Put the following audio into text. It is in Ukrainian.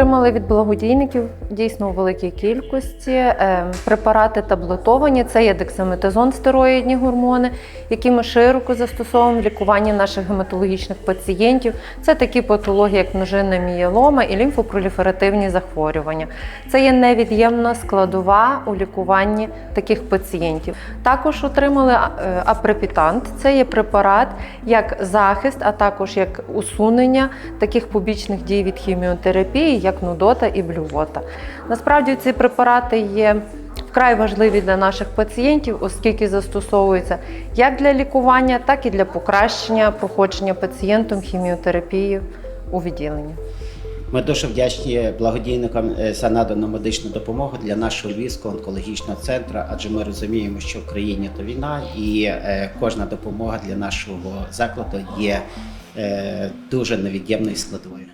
отримали від благодійників дійсно у великій кількості е, препарати таблетовані. Це є дексаметазон, стероїдні гормони, які ми широко застосовуємо в лікуванні наших гематологічних пацієнтів. Це такі патології, як множинна мієлома і лімфопроліферативні захворювання. Це є невід'ємна складова у лікуванні таких пацієнтів. Також отримали е, апрепітант. Це є препарат як захист, а також як усунення таких побічних дій від хіміотерапії, як нудота і блювота. Насправді ці препарати є вкрай важливі для наших пацієнтів, оскільки застосовуються як для лікування, так і для покращення проходження пацієнтом хіміотерапії у відділенні. Ми дуже вдячні благодійникам е, за надану медичну допомогу для нашого Львівського онкологічного центру, адже ми розуміємо, що в країні то війна, і е, кожна допомога для нашого закладу є е, дуже невід'ємною складовою.